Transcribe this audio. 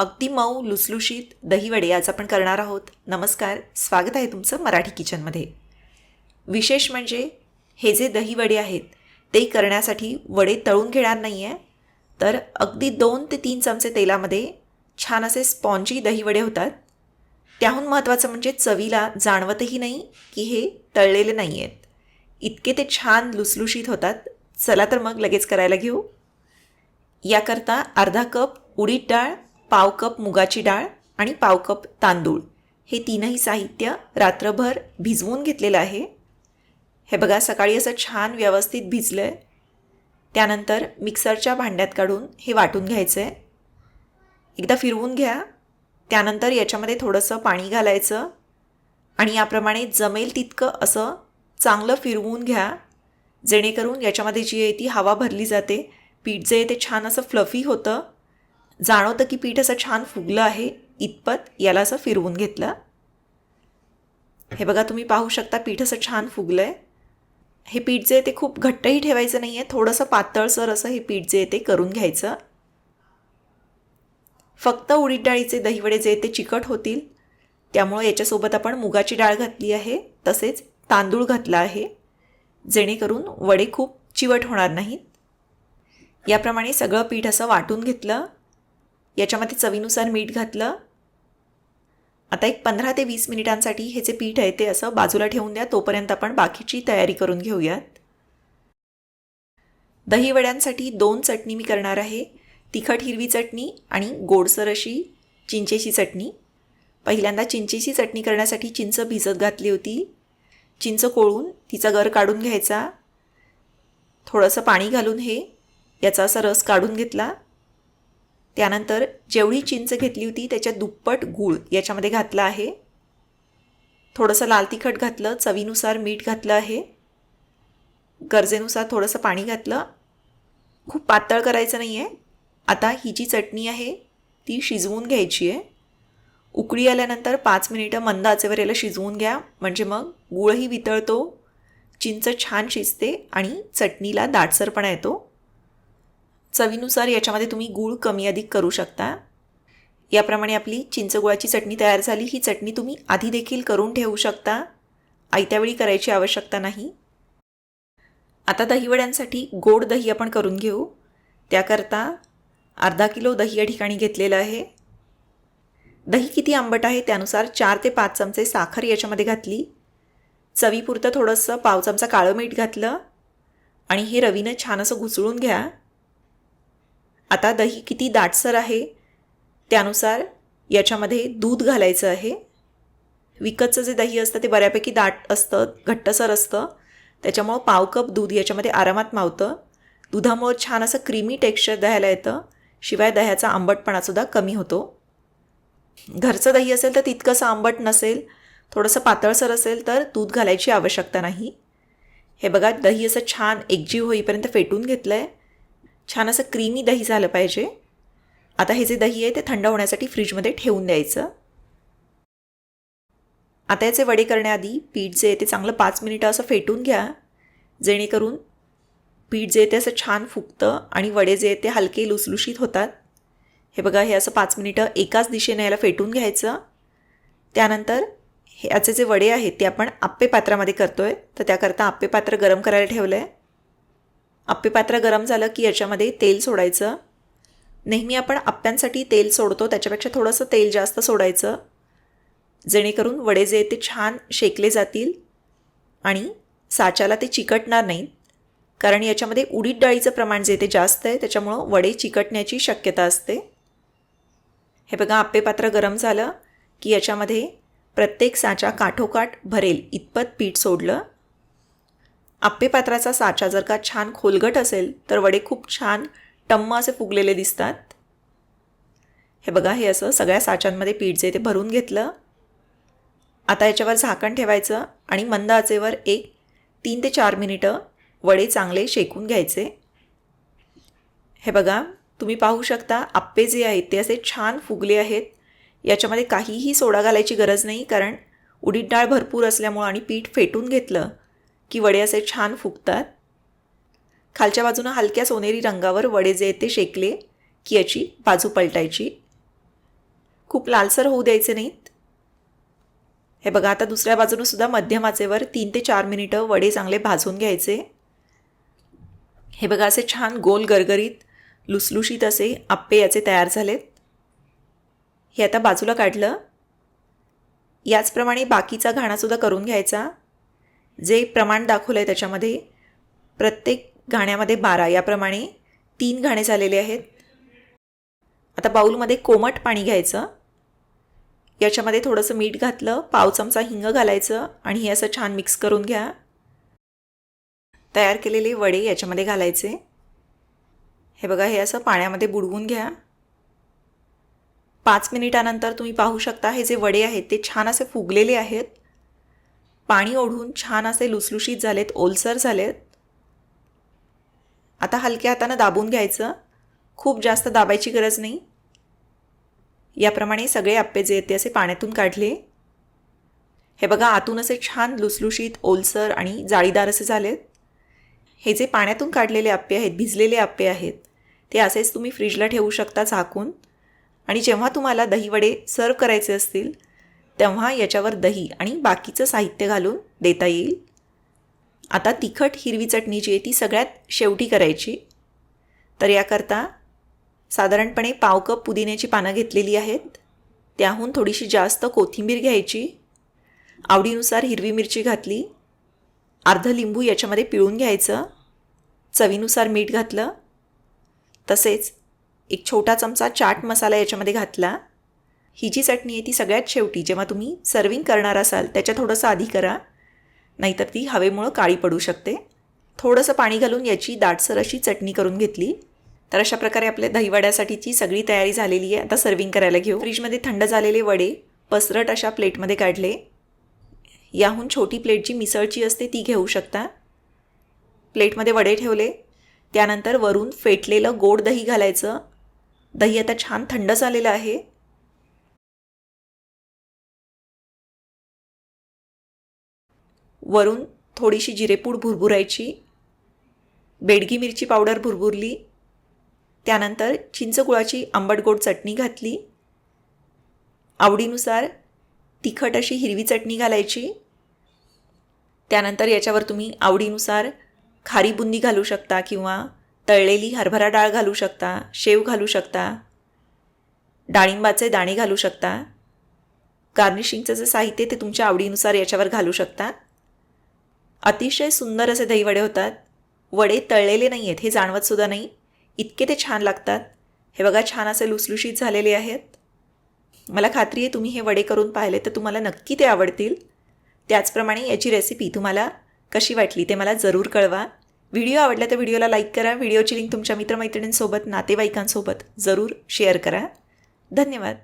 अगदी मऊ लुसलुशीत दहीवडे आज आपण करणार आहोत. नमस्कार स्वागत आहे तुमचं मराठी किचनमध्ये. विशेष म्हणजे हे जे दहीवडे आहेत ते करण्यासाठी वडे तळून घेणार नाही आहे तर अगदी दोन ते तीन चमचे तेलामध्ये छान असे स्पॉन्जी दहीवडे होतात. त्याहून महत्त्वाचं म्हणजे चवीला जाणवतही नाही की हे तळलेले नाही आहेत इतके ते छान लुसलुशीत होतात. चला तर मग लगेच करायला घेऊ. याकरता अर्धा कप उडीद डाळ पाव कप मुगाची डाळ आणि पाव कप तांदूळ. हे तीनही साहित्य रात्रभर भिजवून घेतलेलं आहे. हे बघा सकाळी असं छान व्यवस्थित भिजलं आहे त्यानंतर मिक्सरच्या भांड्यात काढून हे वाटून घ्यायचं आहे एकदा फिरवून घ्या. त्यानंतर याच्यामध्ये थोडंसं पाणी घालायचं. आणि याप्रमाणे जमेल तितकं असं चांगलं फिरवून घ्या. जेणेकरून याच्यामध्ये जी आहे ती हवा भरली जाते. पीठ जे आहे ते छान असं फ्लफी होतं. जाणवतं की पीठ असं छान फुगलं आहे इतपत याला असं फिरवून घेतलं. हे बघा तुम्ही पाहू शकता पीठ असं छान फुगलं आहे हे पीठ जे आहे ते खूप घट्टही ठेवायचं नाही आहे थोडंसं पातळसर असं हे पीठ जे आहे ते करून घ्यायचं. फक्त उडीद डाळीचे दहीवडे जे आहे ते चिकट होतील. त्यामुळं याच्यासोबत आपण मुगाची डाळ घातली आहे तसेच तांदूळ घातला आहे जेणेकरून वडे खूप चिवट होणार नाहीत. याप्रमाणे सगळं पीठ असं वाटून घेतलं. याच्यामध्ये चवीनुसार मीठ घातलं. आता एक पंधरा ते वीस मिनिटांसाठी हे जे पीठ आहे ते असं बाजूला ठेवून द्या तोपर्यंत आपण बाकीची तयारी करून घेऊयात. दहीवड्यांसाठी दोन चटणी मी करणार आहे. तिखट हिरवी चटणी आणि गोडसर अशी चिंचेची चटणी. पहिल्यांदा चिंचेची चटणी करण्यासाठी चिंच भिजत घातली होती. चिंच कोळून तिचा गर काढून घ्यायचा. थोडंसं पाणी घालून हे याचा असा रस काढून घेतला. त्यानंतर जेवढी चिंच घेतली होती त्याच्या दुप्पट गूळ याच्यामध्ये घातला आहे. थोडंसं लाल तिखट घातलं चवीनुसार मीठ घातलं आहे. गरजेनुसार थोडंसं पाणी घातलं. खूप पातळ करायचं नाही आहे आता ही जी चटणी आहे ती शिजवून घ्यायची आहे. उकळी आल्यानंतर पाच मिनिटं मंद आचेवर याला शिजवून घ्या. म्हणजे मग गूळही वितळतो चिंच छान शिजते आणि चटणीला दाटसरपणा येतो. चवीनुसार याच्यामध्ये तुम्ही गूळ कमी अधिक करू शकता. याप्रमाणे आपली चिंचगुळाची चटणी तयार झाली. ही चटणी तुम्ही आधी देखील करून ठेवू शकता. आयत्यावेळी करायची आवश्यकता नाही. आता दहीवड्यांसाठी गोड दही आपण करून घेऊ. त्याकरता अर्धा किलो दही या ठिकाणी घेतलेलं आहे. दही किती आंबट आहे त्यानुसार चार ते पाच चमचे साखर याच्यामध्ये घातली. चवीपुरतं थोडंसं पाव चमचा काळं मीठ घातलं. आणि हे रवीनं छान असं घुसळून घ्या. आता दही किती दाटसर आहे? त्यानुसार याच्यामध्ये दूध घालायचं आहे. विकतचं जे दही असतं ते बऱ्यापैकी दाट असतं घट्टसर असतं. त्याच्यामुळं पाव कप दूध याच्यामध्ये आरामात मावतं. दुधामुळं छान असं क्रीमी टेक्स्चर दह्याला येतं. शिवाय दह्याचा आंबटपणासुद्धा कमी होतो. घरचं दही असेल तर तितकंसं आंबट नसेल. थोडंसं पातळसर असेल तर दूध घालायची आवश्यकता नाही. हे बघा दही असं छान एकजीव होईपर्यंत फेटून घेतलं आहे छान असं क्रीमी दही झालं पाहिजे. आता हे जे दही आहे ते थंड होण्यासाठी फ्रीजमध्ये ठेवून द्यायचं. आता याचे वडे करण्याआधी पीठ जे आहे ते चांगलं पाच मिनिटं असं फेटून घ्या. जेणेकरून पीठ जे आहे ते असं छान फुगतं आणि वडे जे आहेत ते हलके लुसलुशीत होतात. हे बघा हे असं पाच मिनिटं एकाच दिशेने याला फेटून घ्यायचं. त्यानंतर हे याचे जे वडे आहेत ते आपण आप्पे पात्रामध्ये करतो आहे तर त्याकरता आप्पे पात्र गरम करायला ठेवलं आहे आप्पेपात्र गरम झालं की याच्यामध्ये तेल सोडायचं. नेहमी आपण आप्प्यांसाठी तेल सोडतो त्याच्यापेक्षा थोडंसं तेल जास्त सोडायचं. जेणेकरून वडे जे ते छान शेकले जातील आणि साच्याला ते चिकटणार नाहीत. कारण याच्यामध्ये उडीद डाळीचं प्रमाण जे ते जास्त आहे त्याच्यामुळं वडे चिकटण्याची शक्यता असते. हे बघा आप्पेपात्र गरम झालं की याच्यामध्ये प्रत्येक साचा काठोकाठ भरेल इतपत पीठ सोडलं. आप्पे पात्राचा साचा जर का छान खोलगट असेल तर वडे खूप छान टम्म असे फुगलेले दिसतात. हे बघा हे असं सगळ्या साच्यांमध्ये पीठ जे ते भरून घेतलं. आता याच्यावर झाकण ठेवायचं आणि मंद आचेवर एक तीन ते चार मिनिटं वडे चांगले शेकून घ्यायचे. हे बघा तुम्ही पाहू शकता आप्पे जे आहेत ते असे छान फुगले आहेत. याच्यामध्ये काहीही सोडा घालायची गरज नाही कारण उडीद डाळ भरपूर असल्यामुळं आणि पीठ फेटून घेतलं की वडे असे छान फुगतात. खालच्या बाजूनं हलक्या सोनेरी रंगावर वडे जे ते शेकले की याची बाजू पलटायची. खूप लालसर होऊ द्यायचे नाहीत. हे बघा आता दुसऱ्या बाजूनं सुद्धा मध्यम आचेवर तीन ते चार मिनिटं वडे चांगले भाजून घ्यायचे. हे बघा असे छान गोल गरगरीत लुसलुशीत असे आप्पे याचे तयार झालेत. हे आता बाजूला काढलं. याचप्रमाणे बाकीचा घाणासुद्धा करून घ्यायचा. जे प्रमाण दाखवलं आहे त्याच्यामध्ये प्रत्येक घाण्यामध्ये बारा. याप्रमाणे तीन घाणे झालेले आहेत. आता बाऊलमध्ये कोमट पाणी घ्यायचं. याच्यामध्ये थोडंसं मीठ घातलं पाव चमचा हिंग घालायचं आणि हे असं छान मिक्स करून घ्या. तयार केलेले वडे याच्यामध्ये घालायचे. हे बघा हे असं पाण्यामध्ये बुडवून घ्या. पाच मिनिटानंतर तुम्ही पाहू शकता हे जे वडे आहेत ते छान असे फुगलेले आहेत. पाणी ओढून छान असे लुसलुशीत झालेत ओलसर झालेत. आता हलक्या हातानं दाबून घ्यायचं. खूप जास्त दाबायची गरज नाही. याप्रमाणे सगळे आप्पे जे आहेत ते असे पाण्यातून काढले. हे बघा आतून असे छान लुसलुशीत ओलसर आणि जाळीदार असे झालेत. हे जे पाण्यातून काढलेले आप्पे आहेत भिजलेले आप्पे आहेत ते असेच तुम्ही फ्रीजला ठेवू शकता झाकून. आणि जेव्हा तुम्हाला दहीवडे सर्व करायचे असतील तेव्हा याच्यावर दही आणि बाकीचं साहित्य घालून देता येईल. आता तिखट हिरवी चटणी जी आहे ती सगळ्यात शेवटी करायची. तर याकरता साधारणपणे पाव कप पुदिन्याची पानं घेतलेली आहेत. त्याहून थोडीशी जास्त कोथिंबीर घ्यायची. आवडीनुसार हिरवी मिरची घातली. अर्धं लिंबू याच्यामध्ये पिळून घ्यायचं. चवीनुसार मीठ घातलं. तसेच एक छोटा चमचा चाट मसाला याच्यामध्ये घातला. ही जी चटणी आहे ती सगळ्यात शेवटी जेव्हा तुम्ही सर्विंग करणार असाल त्याच्या थोडंसं आधी करा. नाहीतर ती हवेमुळं काळी पडू शकते. थोडंसं पाणी घालून याची दाटसर अशी चटणी करून घेतली. तर अशा प्रकारे आपल्या दहीवड्यासाठीची सगळी तयारी झालेली आहे. आता सर्विंग करायला घेऊ. फ्रीजमध्ये थंड झालेले वडे पसरट अशा प्लेटमध्ये काढले. याहून छोटी प्लेट जी मिसळची असते ती घेऊ शकता. प्लेटमध्ये वडे ठेवले. त्यानंतर वरून फेटलेलं गोड दही घालायचं. दही आता छान थंड झालेलं आहे. वरून थोडीशी जिरेपूड भुरभुरायची बेडगी मिरची पावडर भुरभुरली त्यानंतर चिंचगुळाची आंबट गोड चटणी घातली. आवडीनुसार तिखट अशी हिरवी चटणी घालायची. त्यानंतर याच्यावर तुम्ही आवडीनुसार खारी बुंदी घालू शकता किंवा तळलेली हरभरा डाळ घालू शकता शेव घालू शकता डाळिंबाचे दाणे घालू शकता. गार्निशिंगचं जे साहित्य ते तुमच्या आवडीनुसार याच्यावर घालू शकता. अतिशय सुंदर असे दहीवडे होतात. वडे तळलेले नाही आहेत हे जाणवतसुद्धा नाही. इतके ते छान लागतात. हे बघा छान असे लुसलुशीत झालेले आहेत. मला खात्री आहे तुम्ही हे वडे करून पाहिले तर तुम्हाला नक्की ते आवडतील. त्याचप्रमाणे याची रेसिपी तुम्हाला कशी वाटली ते मला जरूर कळवा. व्हिडिओ आवडला तर व्हिडिओला लाईक करा. व्हिडिओची लिंक तुमच्या मित्रमैत्रिणींसोबत नातेवाईकांसोबत जरूर शेअर करा. धन्यवाद.